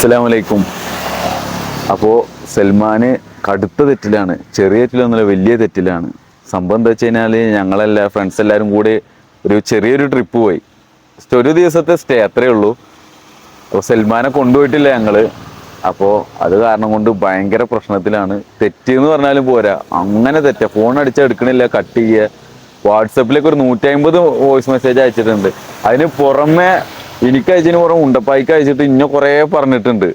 അസ്സലാമു വലൈക്കും അപ്പോൾ സൽമാന് കടുത്ത തെറ്റിലാണ് ചെറിയ തെറ്റിലൊന്നുമില്ല വലിയ തെറ്റിലാണ്. സംഭവം എന്താ വെച്ച് കഴിഞ്ഞാൽ ഞങ്ങളെല്ലാ ഫ്രണ്ട്സ് എല്ലാവരും കൂടി ഒരു ചെറിയൊരു ട്രിപ്പ് പോയി. ഒരു ദിവസത്തെ സ്റ്റേ അത്രയേ ഉള്ളൂ. അപ്പോൾ സൽമാനെ കൊണ്ടുപോയിട്ടില്ല ഞങ്ങൾ. അപ്പോൾ അത് കാരണം കൊണ്ട് ഭയങ്കര പ്രശ്നത്തിലാണ്. തെറ്റ് എന്ന് പറഞ്ഞാലും പോരാ. അങ്ങനെ തെറ്റാ. ഫോൺ അടിച്ചാൽ എടുക്കണില്ല കട്ട് ചെയ്യുക വാട്സപ്പിലേക്ക് ഒരു നൂറ്റി അമ്പത് വോയിസ് മെസ്സേജ് അയച്ചിട്ടുണ്ട്. അതിന് പുറമെ എനിക്ക് അയച്ചതിന് പുറം ഉണ്ടപ്പായിക്ക് അയച്ചിട്ട് ഇന്ന കുറേ പറഞ്ഞിട്ടുണ്ട്.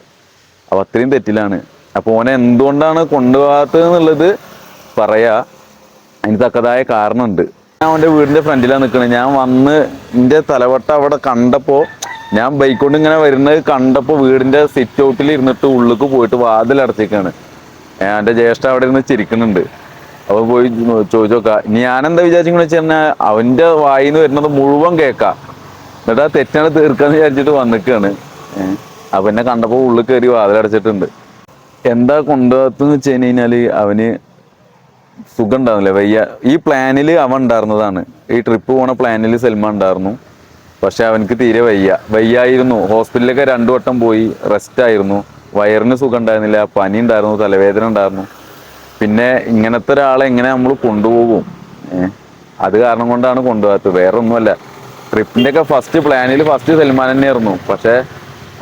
അപ്പൊ അത്രയും തെറ്റിലാണ്. അപ്പൊ ഓനെ എന്തുകൊണ്ടാണ് കൊണ്ടുപോകാത്തത് എന്നുള്ളത് പറയാ. അതിന് തക്കതായ കാരണമുണ്ട്. ഞാൻ അവന്റെ വീടിന്റെ ഫ്രണ്ടിലാണ് നിൽക്കുന്നത് ഞാൻ വന്ന് എന്റെ തലവട്ട അവിടെ കണ്ടപ്പോൾ ഞാൻ ബൈക്ക് കൊണ്ട് ഇങ്ങനെ വരുന്നത് കണ്ടപ്പോൾ വീടിന്റെ സിറ്റ് ഔട്ടിൽ ഇരുന്നിട്ട് ഉള്ളിക്ക് പോയിട്ട് വാതിൽ എന്റെ ജ്യേഷ്ഠ അവിടെ ഇരുന്ന് ചിരിക്കുന്നുണ്ട്. അപ്പൊ പോയി ചോദിച്ചു നോക്കാം ഞാനെന്താ എന്താ വിചാരിച്ചു വെച്ചാൽ അവന്റെ വായിന്ന് വരുന്നത് മുഴുവൻ കേക്കാം. എന്നിട്ട് ആ തെറ്റാണ് തീർക്കാന്ന് വിചാരിച്ചിട്ട് വന്നിക്കാണ്. അപ്പൊ എന്നെ കണ്ടപ്പോ ഉള്ളിൽ കയറി വാതിലടച്ചിട്ടുണ്ട്. എന്താ കൊണ്ടുപോകത്തെന്ന് വെച്ച് കഴിഞ്ഞാൽ അവന് സുഖം ഉണ്ടാവില്ല വയ്യ ഈ പ്ലാനിൽ അവൻ ഉണ്ടായിരുന്നതാണ്. ഈ ട്രിപ്പ് പോണ പ്ലാനിൽ സെൽമ ഉണ്ടായിരുന്നു. പക്ഷെ അവനക്ക് തീരെ വയ്യ. വയ്യായിരുന്നു. ഹോസ്പിറ്റലിലൊക്കെ രണ്ടു വട്ടം പോയി റെസ്റ്റ് ആയിരുന്നു. വയറിന് സുഖം ഉണ്ടായിരുന്നില്ല പനി ഉണ്ടായിരുന്നു തലവേദന ഉണ്ടായിരുന്നു. പിന്നെ ഇങ്ങനത്തെ ഒരാളെ എങ്ങനെ നമ്മൾ കൊണ്ടുപോകും? അത് കാരണം കൊണ്ടാണ് കൊണ്ടുപോകാത്തത്. വേറെ ഒന്നുമല്ല ട്രിപ്പിന്റെ ഒക്കെ ഫസ്റ്റ് പ്ലാനിൽ ഫസ്റ്റ് സൽമാൻ തന്നെയായിരുന്നു. പക്ഷെ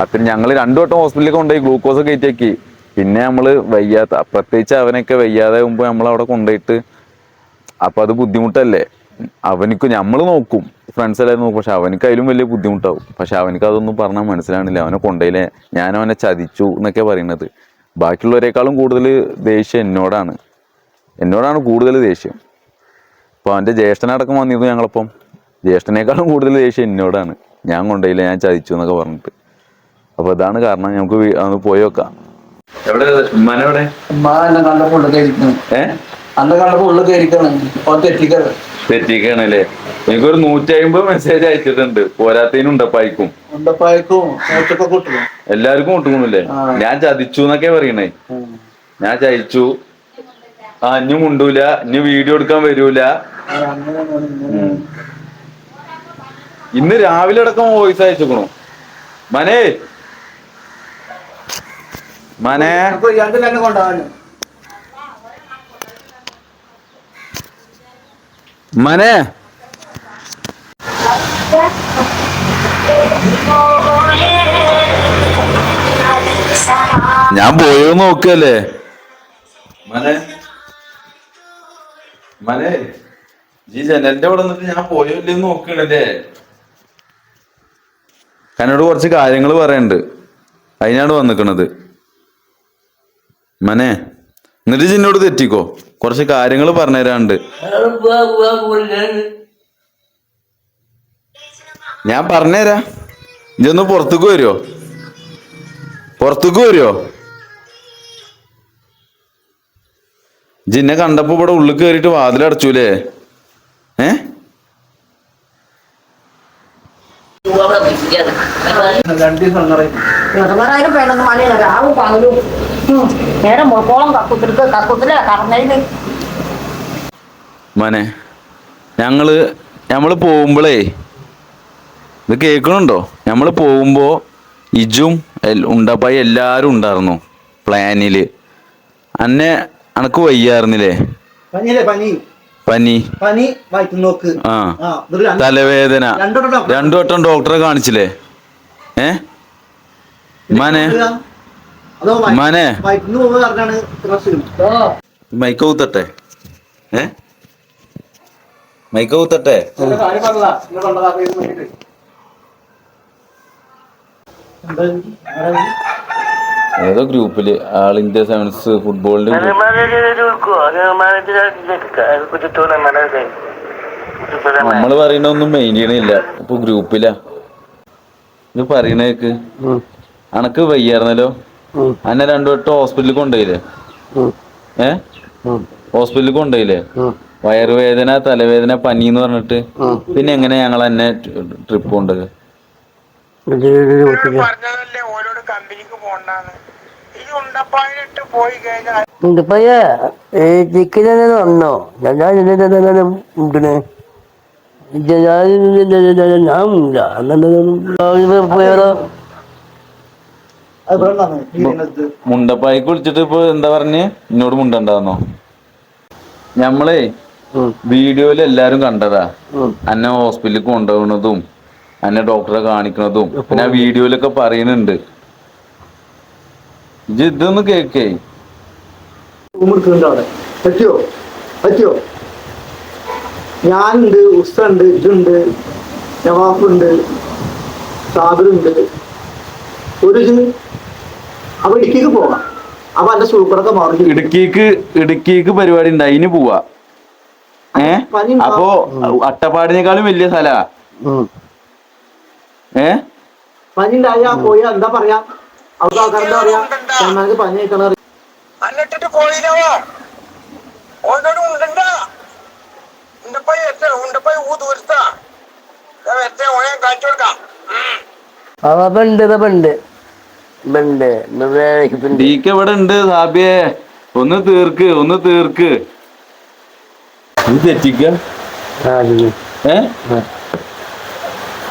അത്ര ഞങ്ങൾ രണ്ടു വട്ടം ഹോസ്പിറ്റലിൽ കൊണ്ടുപോയി ഗ്ലൂക്കോസ് കയറ്റിയാക്കി പിന്നെ നമ്മൾ വയ്യാത്ത പ്രത്യേകിച്ച് അവനൊക്കെ വയ്യാതെ മുമ്പ് നമ്മൾ അവിടെ കൊണ്ടുപോയിട്ട് അപ്പൊ അത് ബുദ്ധിമുട്ടല്ലേ? അവനിക്ക് നമ്മൾ നോക്കും ഫ്രണ്ട്സ് എല്ലാവരും നോക്കും പക്ഷെ അവനക്ക് അതിലും വലിയ ബുദ്ധിമുട്ടാവും. പക്ഷെ അവനക്ക് അതൊന്നും പറഞ്ഞാൽ മനസ്സിലാവണില്ല. അവനെ കൊണ്ടുപോയില്ലേ? ഞാൻ അവനെ ചതിച്ചു എന്നൊക്കെ പറയുന്നത് ബാക്കിയുള്ളവരെക്കാളും കൂടുതൽ ദേഷ്യം എന്നോടാണ്. എന്നോടാണ് കൂടുതൽ ദേഷ്യം. അപ്പോൾ അവന്റെ ജ്യേഷ്ഠനടക്കം വന്നിരുന്നു ഞങ്ങളപ്പം. ജ്യേഷ്ഠനേക്കാളും കൂടുതൽ ദേഷ്യം എന്നോടാണ്. ഞാൻ കൊണ്ടയില്ല ഞാൻ ചതിച്ചു എന്നൊക്കെ പറഞ്ഞിട്ട്. അപ്പൊ ഇതാണ് കാരണം. നമുക്ക് അന്ന് പോയി വെക്കാം എവിടെ? ഉമ്മാനെവിടെ തെറ്റിക്കാണല്ലേ? എനിക്കൊരു നൂറ്റി അമ്പത് മെസ്സേജ് അയച്ചിട്ടുണ്ട് പോരാത്തതിനും ഉണ്ടപ്പായിക്കും എല്ലാവർക്കും കൊണ്ടുപോകണില്ലേ ഞാൻ ചതിച്ചു എന്നൊക്കെ പറയണേ. ഞാൻ ചതിച്ചു. ആ ഇനി മുണ്ടൂല. ഇനി വീഡിയോ എടുക്കാൻ വരൂല. ഇന്ന് രാവിലെ അടക്കം വോയിസ് അയച്ചുക്കണു. മനേ. മനേ. മനെ. ഞാൻ പോയോ നോക്കല്ലേ? മനെ. മനെ. ജി ജനലിന്റെ അവിടെ നിന്നിട്ട് ഞാൻ പോയോ ഇല്ലെന്ന് നോക്കണല്ലേ എന്നോട് കുറച്ച് കാര്യങ്ങൾ പറയണ്ട്. അതിനാണ് വന്നിക്കണത്. മനെ എന്നിട്ട് ചിന്നോട് തെറ്റിക്കോ. കുറച്ച് കാര്യങ്ങൾ പറഞ്ഞുതരാണ്ട് ഞാൻ പറഞ്ഞുതരാ ഇതൊന്ന് പുറത്തേക്ക് വരുമോ പുറത്തേക്ക് വരുമോ ജിന്നെ കണ്ടപ്പോ ഇവിടെ ഉള്ളിൽ കയറിയിട്ട് വാതിലടച്ചൂലേ? ഏ? രണ്ടു ദിവസം അങ്ങനെ ചെറുപറായാലും വേണമെന്ന് മണിയില്ല രാവും പകലും. നേരം മുഴക്കോളം കക്കുത്തിരിക്ക് കക്കുത്തിൽ കറന്നതിന് മനെ ഞങ്ങൾ ഞമ്മൾ പോകുമ്പോഴേ ഇത് കേൾക്കണുണ്ടോ? ഞമ്മൾ പോകുമ്പോ ഇജും ഉണ്ടപ്പായി എല്ലാരും ഉണ്ടായിരുന്നു പ്ലാനിൽ. അന്നെ അനക്ക് വയ്യായിരുന്നില്ലേ? പനി? പനി? പനി വയറ്റു നോക്ക്. ആ. തലവേദന. രണ്ടു വട്ടം ഡോക്ടറെ രണ്ടു വട്ടം ഡോക്ടറെ കാണിച്ചില്ലേ? ഏ? മനെ. ഏ? മൈക്ക കുത്തട്ടെ? ഏതോ ഗ്രൂപ്പിൽ ആൾ ഇന്ത്യ സെവൻസ് ഫുട്ബോളിന്റെ ഗ്രൂപ്പ് നമ്മൾ പറയണൊന്നും മെയിൻ ചെയ്യണില്ല. ഇപ്പൊ ഗ്രൂപ്പിലാ ഇത് പറയണേക്ക് അനക്ക് വയ്യായിരുന്നല്ലോ? അന്നെ രണ്ടു വട്ടം ഹോസ്പിറ്റലിൽ കൊണ്ടുപോയില്ലേ? ഏ? ഹോസ്പിറ്റലിൽ കൊണ്ടുപോയില്ലേ? വയറുവേദന തലവേദന പനി എന്ന് പറഞ്ഞിട്ട്. പിന്നെ എങ്ങനെ ഞങ്ങൾ തന്നെ ട്രിപ്പ് കൊണ്ടുപോയി ഇതിപ്പോ ചിക്കൻ വന്നോ ഞാൻ ഉണ്ടനെ. ഞാൻ കുളിച്ചിട്ട് ഇപ്പൊ എന്താ പറഞ്ഞ്? എന്നോട് മുണ്ടണ്ടാന്നോ? ഞമ്മളേ വീഡിയോയിൽ എല്ലാരും കണ്ടതാ. അന്നെ ഹോസ്പിറ്റലിൽ കൊണ്ടുപോകുന്നതും അന്നെ ഡോക്ടറെ കാണിക്കണതും പിന്നെ ആ വീഡിയോയിലൊക്കെ പറയുന്നുണ്ട്. ഇതൊന്ന് കേക്കേ പറ്റിയോ? പറ്റിയോ? ഞാനുണ്ട് ഉസ്ത ഉണ്ട് ഇതുണ്ട് നവാഫുണ്ട് സാബിറുണ്ട് ഒരു ഇത് അപ്പൊ ഇടുക്കിക്ക് പോവാം അപ്പൊ എന്റെ സൂപ്പറൊക്കെ മാറി ഇടുക്കിക്ക് ഇടുക്കിക്ക് പരിപാടി ഉണ്ട് അതിന് പോവാ. ഏ. അപ്പോ അട്ടപ്പാടിനേക്കാളും വലിയ സ്ഥലാ. ഏ? പനി ഉണ്ടായാ പോയാ എന്താ പറയാ? ആൾക്കാരെന്താ പനി കഴിക്കണ ഉണ്ടപ്പായി ഉണ്ടപ്പായി ഊ ദൂരത്താ കാണിച്ചു കൊടുക്കാം. ഡീക്ക് ഉണ്ട് സാബിയെ. ഒന്ന് തീർക്ക് ഒന്ന് തീർക്ക്. ഇത് തെറ്റിക്ക? ആ ഇത്. ഏ?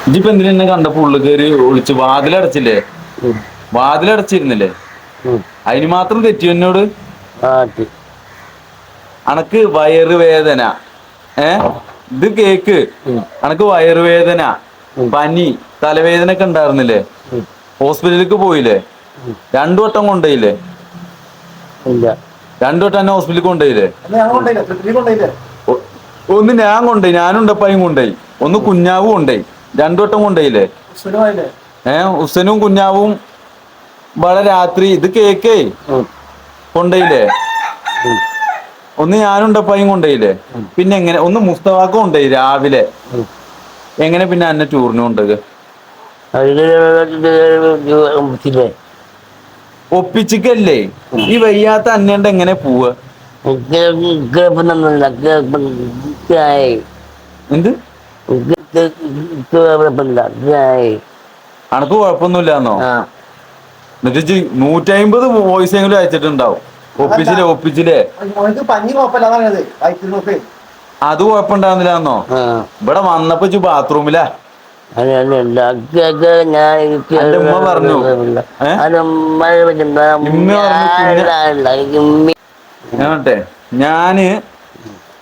ഇജിപ്പോ എന്തിനാ എന്നെ കണ്ടപ്പോ ഉള്ളു കയറി ഒളിച്ച് വാതിലടച്ചില്ലേ. വാതിലടച്ചിരുന്നില്ലേ. അതിന് മാത്രം തെറ്റി എന്നോട്? അനക്ക് വയറ് വയറുവേദന ഏ? ഇത് കേക്ക്. അനക്ക് വയറുവേദന പനി തലവേദന ഒക്കെ ഉണ്ടായിരുന്നില്ലേ. ഹോസ്പിറ്റലിലേക്ക് പോയില്ലേ? രണ്ടു വട്ടം കൊണ്ടുപോയില്ലേ? രണ്ടു വട്ടം എന്നെ ഹോസ്പിറ്റലിൽ കൊണ്ടുപോയില്ലേ? ഒന്ന് ഞാൻ കൊണ്ടുപോയി ഞാനുണ്ട് ഉണ്ടപ്പായും കൊണ്ടുപോയി. ഒന്ന് കുഞ്ഞാവും കൊണ്ടുപോയി. രണ്ടു വട്ടം കൊണ്ടുപോയില്ലേ? ഏ ഹുസനും കുഞ്ഞാവും വളരെ രാത്രി. ഇത് കേക്കേ. കൊണ്ടുപോയില്ലേ. ഒന്ന് ഞാനും ഉണ്ടപ്പായും കൊണ്ടുപോയില്ലേ പിന്നെ എങ്ങനെ ഒന്ന് മുസ്തവാക്കും കൊണ്ടുപോയി രാവിലെ എങ്ങനെ പിന്നെ എന്നെ ടൂറിന് കൊണ്ടുപോകുക ഒപ്പിച്ചിക്കല്ലേ ഈ വയ്യാത്ത അന്നേണ്ട എങ്ങനെ പോവുക എന്ത് അനക്ക് കുഴപ്പമൊന്നുമില്ലാന്നോ എന്നിട്ട് ഇജ്ജ് നൂറ്റമ്പത് വോയിസ് എങ്കിലും അയച്ചിട്ടുണ്ടാവും ഒപ്പിച്ചില്ലേ ഒപ്പിച്ചില്ലേ? വയറ്റിൽ നോക്ക്. അത് കുഴപ്പമുണ്ടാകുന്നില്ലാന്നോ ആ. ഇവിടെ വന്നപ്പോ ഇജ്ജ് ബാത്റൂമിലാ? ഉമ്മ പറഞ്ഞു. ഞാൻ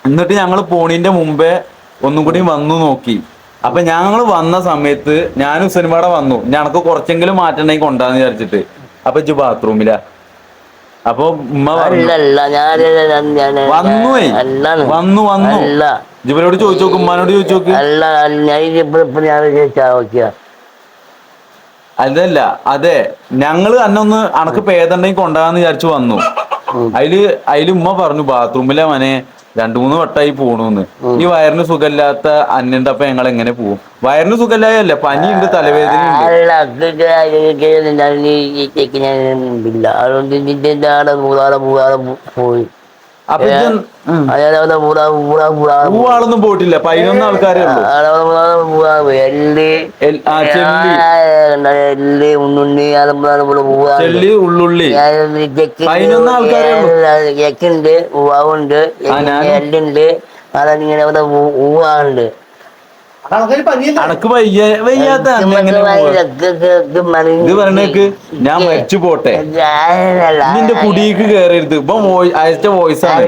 എന്നിട്ട് ഞങ്ങൾ പോണീന്റെ മുമ്പേ ഒന്നും കൂടി വന്നു നോക്കി. അപ്പൊ ഞങ്ങൾ വന്ന സമയത്ത് ഞാനും സിനിമയുടെ വന്നു. ഞങ്ങൾക്ക് കുറച്ചെങ്കിലും മാറ്റണ്ടെങ്കിൽ കൊണ്ടാന്ന് വിചാരിച്ചിട്ട്. അപ്പൊ ഇജ്ജ് ബാത്റൂമിലാ. അപ്പൊ ഉമ്മ പറഞ്ഞു ഞാൻ അല്ലാണ് വന്നു വന്നു. അല്ല. ജിബലോട് ചോദിച്ചു നോക്ക് ഉമ്മാനോട് ചോദിച്ചു നോക്ക്. അല്ല ഞാൻ ഇപ്പൊ ഇപ്പൊ ഞാൻ ചോദിച്ചാ അതല്ല അതെ ഞങ്ങൾ അന്നൊന്ന് അണക്ക് പേദണ്ടെങ്കിൽ കൊണ്ടാന്ന് വിചാരിച്ചു വന്നു. അതിൽ അതിൽ ഉമ്മ പറഞ്ഞു ബാത്റൂമിലെ മനെ. രണ്ടു മൂന്ന് വട്ടായി പോണൂന്ന്. ഈ വയറിന് സുഖമില്ലാത്ത അന്നുണ്ട് ഞങ്ങൾ എങ്ങനെ പോകും വയറിന് സുഖമില്ലായല്ല പനിയുണ്ട് ഞാൻ ഇല്ല. അതുകൊണ്ട് നിന്റെ മൂന്നാളെ മൂന്നാളെ പോയി. പൂവാളൊന്നും പോയിട്ടില്ല. പതിനൊന്ന് ആൾക്കാരെ ചെല്ലി. ഉള്ളുള്ളി. പതിനൊന്ന് ആൾക്കാരെ ഉണ്ട് ഉവാവുണ്ട്. എല്ലുണ്ട്. അതങ്ങനെ അവിടെ ഊവാണ്ട് വയ്യ വയ്യാത്ത? ഇത് പറയണേക്ക് ഞാൻ മരിച്ചു പോട്ടെ നിന്റെ കുടിക്ക് കേറരുത് ഇപ്പൊ അയച്ച വോയിസ് ആണ്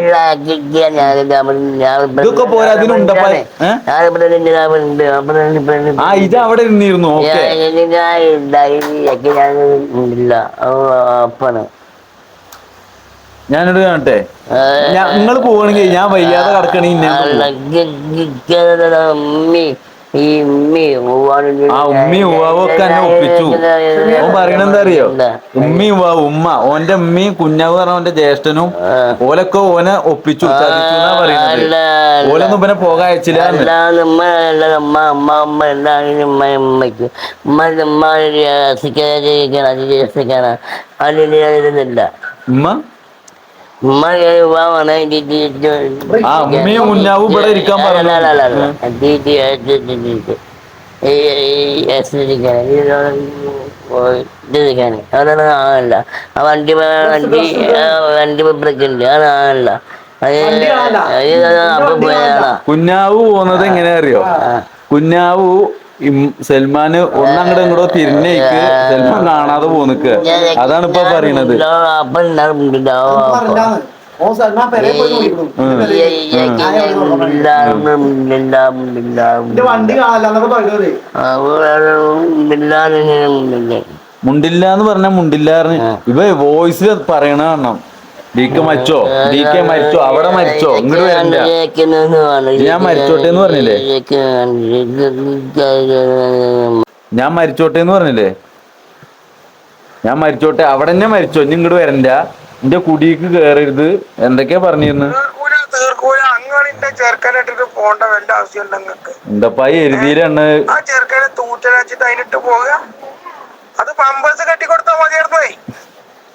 ഇതൊക്കെ പോരാ, അതിനുണ്ടപ്പ- ആ ഇത് അവിടെ ഇരുന്നിരുന്നു ഓക്കെ ഞാനിത് കാണട്ടെ നിങ്ങൾ പോവാണെങ്കിൽ ഞാൻ വയ്യാതെ ഉമ്മി ഈ ഉമ്മി ആ ഉമ്മി ഉവാവൊക്കെ എന്നെ ഒപ്പിച്ചു. ഓൻ പറയണെന്താ അറിയോ ഉമ്മി ഉവാവ് ഉമ്മ. ഓന്റെ ഉമ്മയും കുഞ്ഞാവ് പറഞ്ഞ ഓന്റെ ജ്യേഷ്ഠനും ഓലൊക്കെ ഓനെ ഒപ്പിച്ചു ചതിച്ചു എന്നാ പറയുന്നത് ഓലൊന്നും ഇവനെ പോകാൻ അയച്ചില്ല ഉമ്മ? അല്ലാതെ ഉമ്മ അമ്മ അമ്മ എല്ലാവരും ഉമ്മ ഉമ്മയ്ക്ക് ഉമ്മ ഉമ്മ രസിക്കാനാണ് അത് രസിക്കാനാണ് അതില്ല ഉമ്മ ഉമ്മ വിവാഹമാണ് ആ, ഉമ്മയും കുഞ്ഞാവും ഇവിടെ ഇരിക്കാൻ പറഞ്ഞു. അതാണ് ആണല്ല ആ വണ്ടി വണ്ടി വണ്ടി ബ്രേക്ക് ഉണ്ട്. അത് ആണല്ല അത് വണ്ടി കാണാനല്ല. അത് അപ്പൊ പോയാളാ കുഞ്ഞാവ് പോകുന്നത് എങ്ങനെയാ അറിയോ? കുഞ്ഞാവു സൽമാന് ഒന്നങ്ങടെ ഇങ്ങടോ തിരിഞ്ഞേക്ക് സൽമാൻ കാണാതെ പോന്നിക്ക്. അതാണ് ഇപ്പൊ പറയണത്. മുണ്ടില്ല എന്ന് പറഞ്ഞ മുണ്ടില്ലാറിന് പറഞ്ഞ്. ഇവ വോയിസ് പറയണ കാണണം. ഡി കെ മരിച്ചോ? ഡി കെ മരിച്ചോ? അവിടെ മരിച്ചോ? ഇങ്ങോട്ട് വരണ്ട. ഞാൻ മരിച്ചോട്ടെ എന്ന് പറഞ്ഞില്ലേ? ഞാൻ മരിച്ചോട്ടെ എന്ന് പറഞ്ഞില്ലേ? ഞാൻ മരിച്ചോട്ടെ. അവിടെ തന്നെ മരിച്ചോ? ഇനി ഇങ്ങോട്ട് വരണ്ട. എന്റെ കുടിക്ക് കേറരുത്. എന്തൊക്കെയാ പറഞ്ഞിരുന്നു? തീർക്കൂല തീർക്കൂല. അങ്ങനെ ഇന്റെ ചെറുക്കനെ ഇട്ടിട്ട് പോണ്ട വല്ല ആവശ്യമുണ്ട് നിങ്ങക്ക് എന്തപ്പായി എരുതിയിലാണ് ആ ചെറുക്കനെ തൂറ്റലച്ചിട്ട് അതിനിട്ട് പോവുക അത് പമ്പേഴ്സ് കെട്ടിക്കൊടുത്താൽ മതിയായിരുന്നേ.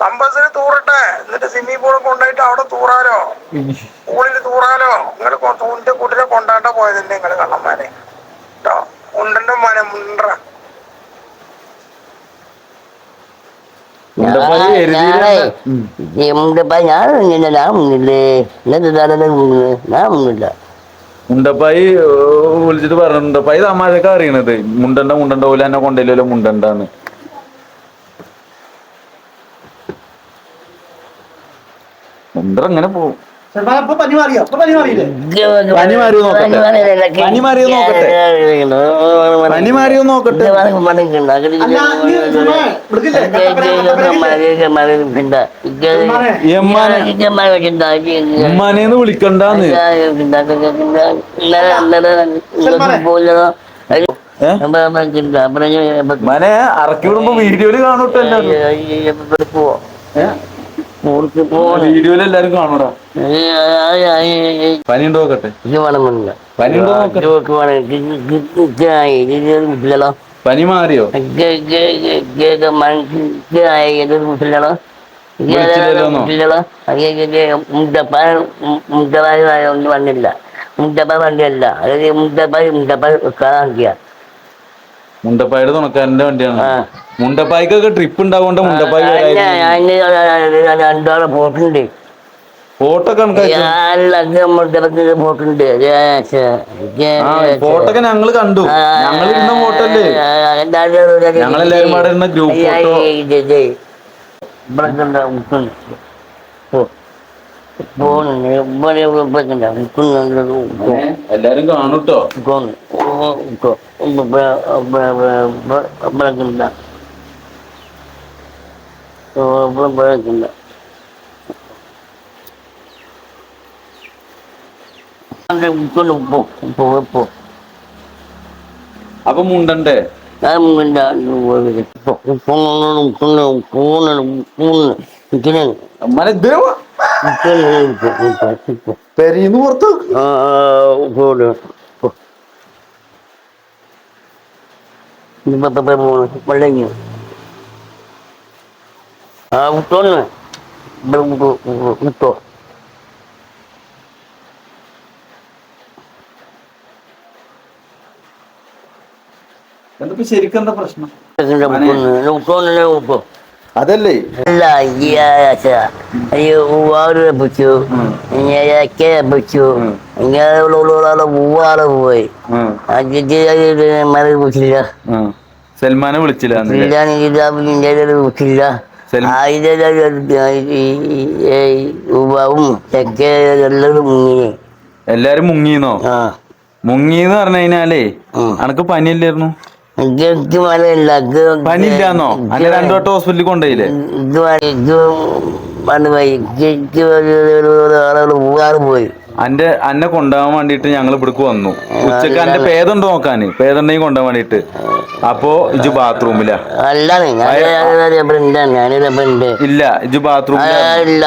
പമ്പേഴ്സിന് തൂറട്ടെ. എന്നിട്ട് സ്വിമ്മിംഗ് പൂളിൽ കൊണ്ടുപോയിട്ട് അവിടെ തൂറാലോ. പൂളിൽ തൂറാലോ. നിങ്ങൾ തൂണിന്റെ കൂട്ടിനെ കൊണ്ടാട്ട പോയതന്നെ നിങ്ങൾ കള്ളന്മാരെ? കേട്ടോ ഉണ്ടന്റെ മന മുണ്ട മുണ്ടപ്പായി വിളിച്ചിട്ട് പറഞ്ഞു മുണ്ടപ്പായി തമാശക്കെ അറിയണത്. മുണ്ടണ്ട മുണ്ടണ്ട പോലെ എന്നെ കൊണ്ടല്ലോ മുണ്ടണ്ടാന്ന് മുണ്ടർ അങ്ങനെ പോകും പനി മാറിയോ? ഇപ്പൊ പനി മാറിയില്ലേ? പനി മാറിയോ നോക്കട്ടെ? പനി മാറിയോ നോക്കട്ടെ? പനി മാറിയോ നോക്കട്ടെ. ഉമ്മാനേന്ന് വിളിക്കണ്ടാന്ന്. ഏ? ഉമ്മാനെ ഇറക്കി വിടുമ്പോ വീഡിയോയിൽ കാണൂട്ടോ വീഡിയോയിൽ എല്ലാരും കാണൂടാ പനി ഉണ്ടോ നോക്കട്ടെ പനി ഉണ്ടോ നോക്കട്ടെ പനി മാറിയോ വന്നില്ല മുണ്ടപ്പ വണ്ടിയല്ല അതായത് മുണ്ടപ്പ മുണ്ടപ്പ വെക്കാതാക്കിയ മുണ്ടപ്പായുടെ തുണക്കാരന്റെ വണ്ടിയാണ്. മുണ്ടപ്പായിക്കൊക്കെ ട്രിപ്പ് ഉണ്ടാവുകൊണ്ട് മുണ്ടപ്പായി രണ്ടോളം പോട്ടുണ്ട് ഫോട്ടോ കണക്കാക്കി. മുണ്ടപ്പത്തിന് പോട്ടുണ്ട് ആ ഫോട്ടോ ഒക്കെ ഞങ്ങൾ കണ്ടു. ഞങ്ങൾ ഇരുന്ന ഫോട്ടോ അല്ലേ? പാടെ ഇരുന്ന ഗ്രൂപ്പ് ഫോട്ടോ എല്ലാരും കാണൂട്ടോ? അപ്പൊ മുണ്ടണ്ടേ? ഇതിന് പെരീന്ന് പുറത്ത്? വെള്ളങ്ങി ആ വിട്ടോന്ന് വിട്ടോ ശരിക്കും എന്താ പ്രശ്നം? ഉപ്പോ അതല്ലേ അല്ല പിടിച്ചു ഇങ്ങനെ പിടിച്ചു ഇങ്ങനെ ഊവാറ് പോയി മറി പിടിച്ചില്ല ഉം. സൽമാനെ വിളിച്ചില്ല വിളിച്ചില്ല ഉവാവും എല്ലാവരും മുങ്ങിനെ എല്ലാരും മുങ്ങിന്നോ മുങ്ങിന്ന് പറഞ്ഞു കഴിഞ്ഞാലേ അനക്ക് അനക്ക് പനിയല്ലായിരുന്നു എനിക്ക് പനിയില്ലാന്നോ? അല്ലെ രണ്ടു വട്ടം ഹോസ്പിറ്റലിൽ കൊണ്ടുപോയില്ലേ? പോയി. അന്റെ അന്നെ കൊണ്ടുപോകാൻ വേണ്ടിട്ട് ഞങ്ങൾ ഇവിടേക്ക് വന്നു. ഉച്ചയ്ക്ക് അന്റെ പേതുണ്ട് നോക്കാന്. പേതുണ്ടെങ്കിൽ കൊണ്ടുപോകാൻ വേണ്ടിട്ട് അപ്പോ ഇജു ബാത്റൂമിലാ. ഇല്ല ഇജു ബാത്റൂമിലാ. ഇല്ല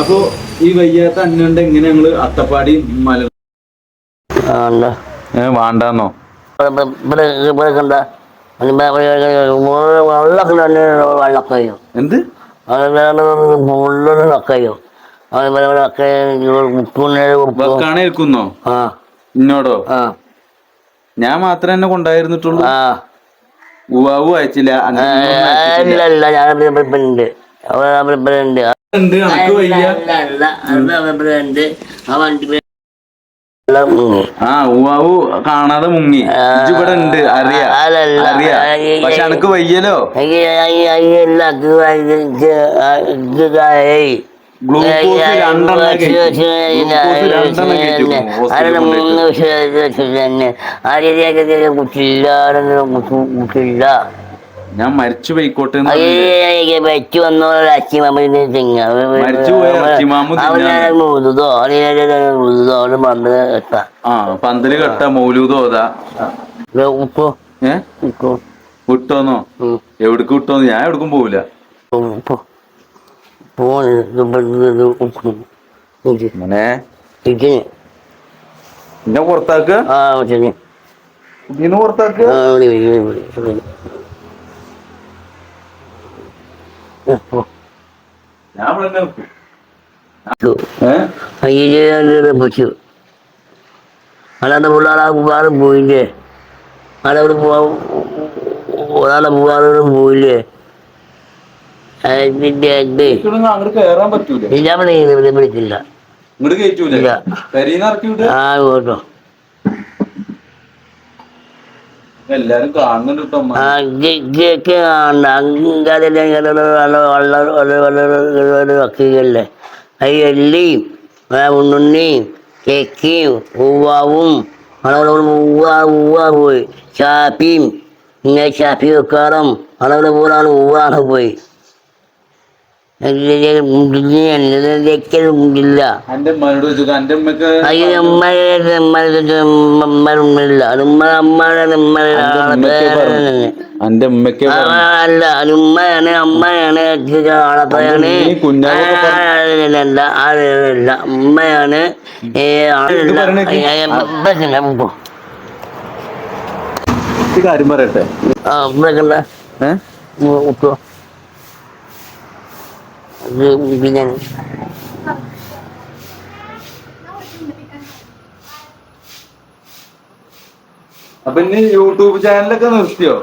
അപ്പൊ ഞാൻ ഈ വയ്യാത്ത അന്നുണ്ട് എങ്ങനെ ഞങ്ങൾ അത്തപ്പാടി മല വേണ്ടോ വേണ്ടാന്നോ? എന്ത്? വെക്കാണേൽക്കുന്നോ ഞാൻ മാത്രമേ എന്നെ കൊണ്ടായിരുന്നിട്ടുള്ളൂ? ഉവാവു അയച്ചില്ല അന്നെ ഉണ്ട്. അനക്ക് വയ്യ. ആ വണ്ടി വെള്ളം മുങ്ങി. ആ ഉവാവു കാണാതെ മുങ്ങി. ഇജ്ജ് ഇവിടെ ഉണ്ട് അറിയാ. അറിയാ. പക്ഷെ അനക്ക് വയ്യല്ലോ. ഗ്ലൂക്കോസ് രണ്ടെണ്ണം കയറ്റി. ഗ്ലൂക്കോസ് രണ്ടെണ്ണം അല്ല, ഹോസ്പിറ്റലിൽ കൊണ്ടുപോയിട്ട്. കുട്ടില്ല കുട്ടില്ല ഞാൻ മരിച്ചു പോയിക്കോട്ടെ വെച്ചു വന്നോ. അച്ചിമാമ ആ പന്തൽ കെട്ട മൗലൂതോ ഓതാ ഉപ്പോ. ഏ? വിട്ടോന്നോ? എവിടക്ക് വിട്ടോന്ന്? ഞാൻ എവിടക്കും പോവില്ല. മോനെ. എന്നെ പുറത്താക്കുക? പുറത്താക്കുക ആ ഇവിടെ ഇവിടെ ഇവിടെ ഇവിടെ. ഉപ്പോ ഞാൻ ഇവിടെ തന്നെ നിൽക്കും. ഉപ്പോ. ഏ അയ്യേ പൊച്ചു അല്ലാതെ പിള്ളേരെ പോയില്ലേ അതവിടെ പോവാ ഒരാളെ പോകാതെ പോയില്ലേ വിളിച്ചില്ല ആ ഇതൊന്നും അങ്ങോട്ട് കയറാൻ പറ്റൂല ഞാൻ ഇവിടെ വിളിച്ചില്ല ഇങ്ങോട്ട് കയറ്റൂല ഇല്ല. പെരീന്ന് ഇറക്കി വിട്ട് ആ കേട്ടോ എല്ലാരും ഉണ്ണുണ്ണിയും വെക്കാറും പോലാണ് പോയി ചോദിച്ചു എന്റെ ഉമ്മക്ക് അല്ല ഉമ്മയാണ് അമ്മയാണ് ആളപ്പയാണ്. ആളല്ല ഉമ്മയാണ് ഏ, ആളല്ല. കാര്യം പറയട്ടെ? ആ ബസ്സില്ല. ഏ? ബിരിയാണി അപ്പൊ ഇനി യൂട്യൂബ് ചാനലൊക്കെ നിർത്തിയോ?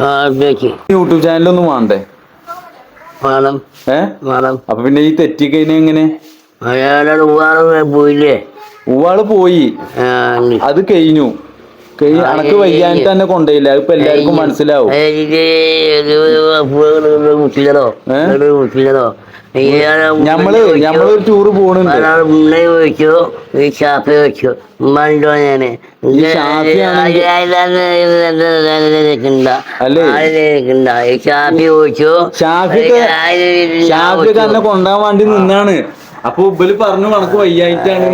ആ ബേക്ക് യൂട്യൂബ് ചാനലൊന്നും വേണ്ടേ വേണം ഏ? വേണം അപ്പൊ പിന്നെ ഈ തെറ്റിക്കഴിഞ്ഞ എങ്ങനെ? അയാളോട് പോവാറ് പോയില്ലേ? ഉവാൾ പോയി. അത് കഴിഞ്ഞു. കഴിഞ്ഞ് അനക്ക് ഏയ് തന്നെ കൊണ്ടുപോയില്ല. അതിപ്പോ എല്ലാവർക്കും മനസ്സിലാവും. മുട്ടിലോ ഞമ്മൾ ഞമ്മളൊരു ടൂറ് പോണുണ്ട് വെച്ചു ഈ ഷാപ്പി വെച്ചു ഉമ്മണ്ടോ ഞാൻ ഷാഫി വെച്ചു തന്നെ കൊണ്ടാൻ വേണ്ടി നിന്നാണ് അപ്പൊ ഉബൽ പറഞ്ഞു കണക്ക് വയ്യായിട്ടാണ്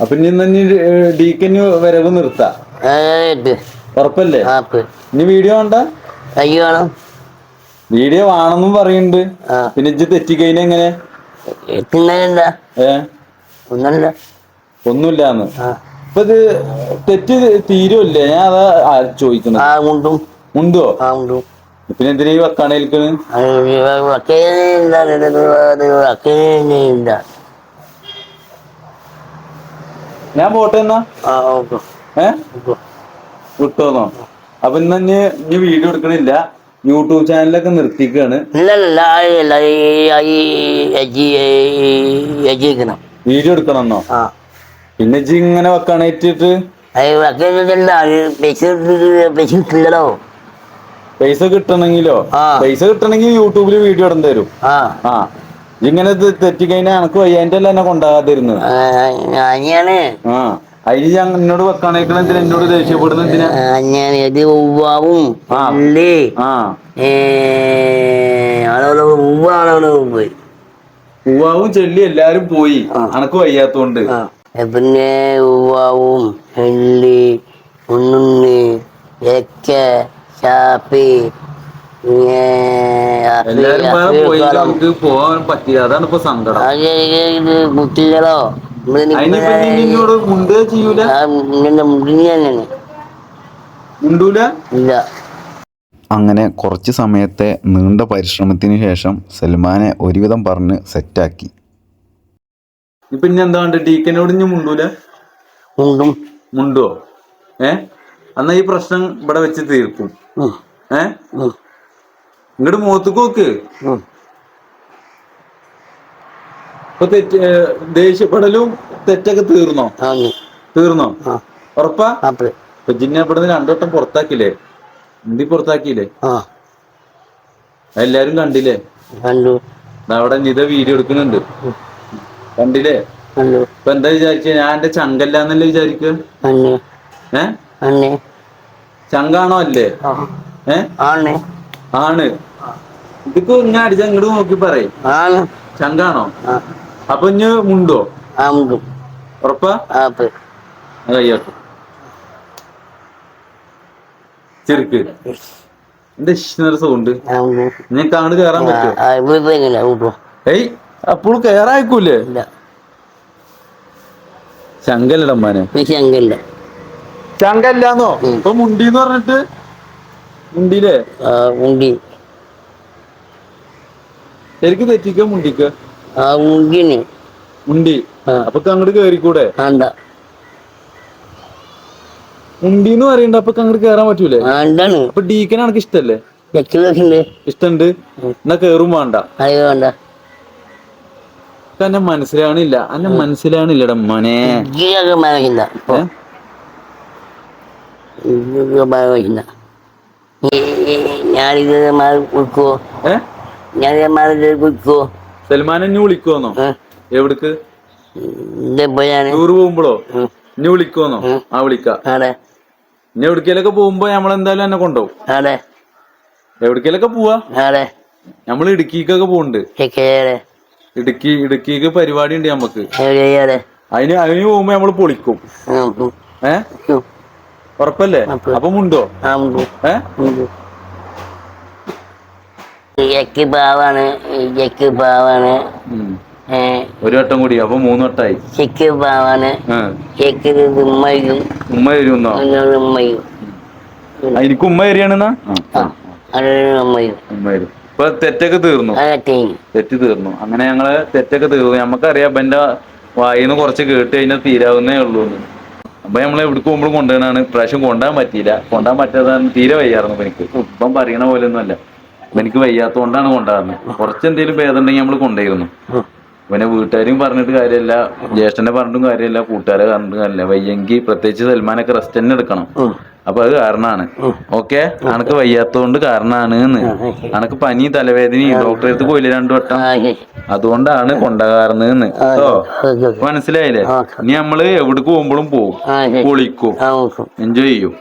അപ്പൊ ഇനി ഡീക്കന് വരവ് നിർത്താ ഉറപ്പല്ലേ? ആപ്പ് ഇനി വീഡിയോ വേണ്ട അയ്യോ വേണം വീഡിയോ വേണമെന്നും പറയുന്നുണ്ട് ആ. പിന്നെ ഇജ്ജ് തെറ്റിക്കഴിഞ്ഞ എങ്ങനെ? ഏ? ഒന്നല്ല ഒന്നുമില്ലാന്ന്. ആ. ഇപ്പൊ ഇത് തെറ്റ് തീരുമല്ലേ ഞാൻ അതാ ആ ചോദിക്കുന്നത് ആ ഉണ്ടോ ആ പിന്നെ എന്തിനാ ഈ വക്കാണേൽക്കണ് വക്കീലില്ല ഞാൻ പോട്ടെ എന്നാ. ആ ഓക്കെ. ഏ? വിട്ടോന്നോ. അപ്പൊ ഇന്ന് ഇനി ഇനി വീഡിയോ എടുക്കണില്ല. യൂട്യൂബ് ചാനലൊക്കെ നിർത്തിക്കാണ്. വീഡിയോ എടുക്കണമെന്നോ? പിന്നെ ജി ഇങ്ങനെ വെക്കാണേറ്റിട്ട് പൈസ കിട്ടണെങ്കിലോ പൈസ കിട്ടണെങ്കിൽ കിട്ടണമെങ്കിൽ യൂട്യൂബിൽ വീഡിയോ ഇടം തരും ആ. ഇങ്ങനെ തെറ്റിക്കഴിഞ്ഞാൽ എനക്ക് വയ്യാന്റെ അല്ല എന്നെ കൊണ്ടാകാതിരുന്നത്? ആ. അതിന് ഞാൻ എന്നോട് വെക്കാണേക്കണ എന്തിനാ? എന്നോട് ദേഷ്യപ്പെടുന്ന എന്തിനാ? ഞാൻ ഇത് ഉവ്വാവും ആ. പോയി ചെല്ലി എല്ലാരും പോയി. അനക്ക് വയ്യാത്തോണ്ട്. പിന്നെ ഉവ്വാവും ചെല്ലി ഉണ്ണുണ്ണി എക്ക ചാപ്പി എല്ലാരും പോയി നമുക്ക് പോവാൻ പറ്റില്ല. അതാണ് ഇപ്പൊ സങ്കടം. കുട്ടികളോ? അങ്ങനെ കുറച്ച് സമയത്തെ നീണ്ട പരിശ്രമത്തിന് ശേഷം സൽമാനെ ഒരുവിധം പറഞ്ഞ് സെറ്റാക്കി. ഇപ്പൊ ഇനി എന്താ വേണ്ട ഡീക്കനോട് ഇനി മുണ്ടൂല? മുണ്ടും. മുണ്ടോ? ഏ? എന്നാ ഈ പ്രശ്നം ഇവിടെ വെച്ച് തീർക്കും. ഏ. ഇങ്ങോട്ട് മുഖത്തേക്ക് നോക്ക്. ഇപ്പൊ തെറ്റ് ദേഷ്യപ്പെടലും തെറ്റൊക്കെ തീർന്നോ? തീർന്നോ? ഉറപ്പാ? ഇപ്പൊ ജിന്നെ ഇവിടുന്ന് രണ്ടോട്ടം പുറത്താക്കില്ലേ ഇന്ത്യ പുറത്താക്കിയില്ലേ? എല്ലാരും കണ്ടില്ലേ? കണ്ടു. അവിടെ നിത വീഡിയോ എടുക്കുന്നുണ്ട്. കണ്ടില്ലേ? കണ്ടു. ഇപ്പൊ എന്താ വിചാരിച്ച? ഞാൻ എന്റെ ചങ്കല്ലാന്നല്ലേ വിചാരിക്കുക? ഏ? ചങ്കാണോ അല്ലേ? ഏ? ആണ്. ആണ്. ഇതിപ്പോ ഇങ്ങനെ അടിച്ച ഇങ്ങോട്ട് നോക്കി പറയും. ചങ്കാണോ? അപ്പൊ ഇഞ്ഞ് മുണ്ടോ? ആ മുണ്ടും. ഉറപ്പാ? കയ്യാക്കും. ചെറുക്ക്. എന്റെ ഇഷ്ടം സൗണ്ട് ഞാൻ കാണു കയറാൻ പറ്റുമോ ഏയ് അപ്പോൾ കയറായിക്കൂലേ ഇല്ല. ശങ്കല്ല ശങ്കല്ലാന്നോ. ഇപ്പൊ മുണ്ടിന്ന് പറഞ്ഞിട്ട് മുണ്ടിയില്ലേ? മുണ്ടി. ശരിക്കും തെറ്റിക്ക മുണ്ടിക്ക? ആ ഉണ്ടിന് മുണ്ടി ആ. അപ്പൊ അങ്ങോട്ട് കേറിക്കൂടെ? ആണ്ട മുണ്ടിന്ന് പറയണ്ട അപ്പൊ അങ്ങോട്ട് കേറാൻ പറ്റൂലേ? ആണ്ടാണ് അപ്പൊ ഡീക്കൻ അനക്ക് ഇഷ്ടല്ലേ? ഇഷ്ടണ്ട്? എന്നാ കേറും വേണ്ട. അയ്യോ വേണ്ട. എന്നെ മനസ്സിലാവണില്ല. എന്നെ മനസ്സിലാവണില്ലടാ മോനെ. മറക്കില്ല ഞാനിത് മാറി കുടിക്കുവോ ഏ? ഞാനിത് മാറി കുടിക്കുവോ സൽമാൻ എന്നെ വിളിക്കുവന്നോ? എവിടക്ക്? ടൂർ പോകുമ്പോഴോ. എന്നെ വിളിക്കുവോന്നോ? ആ. വിളിക്ക. ഇനി എവിടക്കേലൊക്കെ പോകുമ്പോ നമ്മളെന്തായാലും എന്നെ കൊണ്ടുപോകും എവിടക്കേലൊക്കെ പോവാ? നമ്മൾ ഇടുക്കിക്കൊക്കെ പോകുന്നുണ്ട് ഇടുക്കി ഇടുക്കിക്ക് പരിപാടി ഉണ്ട് നമ്മക്ക് അതിന് അതിന് പോകുമ്പോ നമ്മൾ പൊളിക്കും. ഏ? ഉറപ്പല്ലേ? ഉറപ്പ്. അപ്പൊ മുണ്ടോ? ഏ? ജക്ക് പാവാണ് ജക്ക് പാവാണ്. ഒരു വട്ടം കൂടി അപ്പൊ മൂന്ന് വട്ടായി. ചെക്ക് പാവാണ്. ആ. ചെക്ക് ഉമ്മയും ഉമ്മ വരുന്നോ ഉമ്മയും എനിക്ക് ഉമ്മ വരികയാണെന്നാ? ഉമ്മയും ഉമ്മ വരും. ഇപ്പൊ തെറ്റൊക്കെ തീർന്നു. തെറ്റ്. തീർന്നു. അങ്ങനെ ഞങ്ങൾ തെറ്റൊക്കെ തീർന്നു. നമുക്കറിയാം അപ്പൊ എന്റെ വായിന്ന് കുറച്ച് കേട്ട് കഴിഞ്ഞാൽ തീരാവുന്നേ ഉള്ളൂ. അപ്പൊ നമ്മൾ എവിടെ പോകുമ്പോഴും കൊണ്ടുപോകണാണ് ഇപ്രാവശ്യം കൊണ്ടുപോകാൻ പറ്റിയില്ല. കൊണ്ടുപോകാൻ പറ്റാതെ തീരെ വയ്യായിരുന്നു എനിക്ക്. ഇപ്പം പറയണ പോലെ ഒന്നും അല്ല അപ്പൊ എനിക്ക് വയ്യാത്തോണ്ടാണ് കൊണ്ടാണ് കുറച്ച് എന്തെങ്കിലും ഭേദം ഉണ്ടെങ്കിൽ നമ്മൾ കൊണ്ടുപോയിരുന്നു പിന്നെ വീട്ടുകാരും പറഞ്ഞിട്ട് കാര്യമില്ല. ജ്യേഷ്ഠനെ പറഞ്ഞിട്ടും കാര്യമില്ല. കൂട്ടുകാരെ പറഞ്ഞിട്ടും കാര്യമില്ല. വയ്യെങ്കിൽ പ്രത്യേകിച്ച് സൽമാനൊക്കെ റെസ്റ്റ് തന്നെ എടുക്കണം. അപ്പൊ അത് കാരണാണ് ഓക്കെ? അനക്ക് വയ്യാത്തോണ്ട് കാരണാണ് എന്ന് അനക്ക് പനി തലവേദന ഡോക്ടറെ അടുത്ത് പോയില്ല രണ്ടു വട്ടം? അതുകൊണ്ടാണ് കൊണ്ടകാർന്ന് കേട്ടോ ഓക്കെ മനസ്സിലായില്ലേ. ഇനി നമ്മൾ എവിടേക്ക് പോകുമ്പോഴും പോകും നോക്കും എൻജോയ് ചെയ്യും.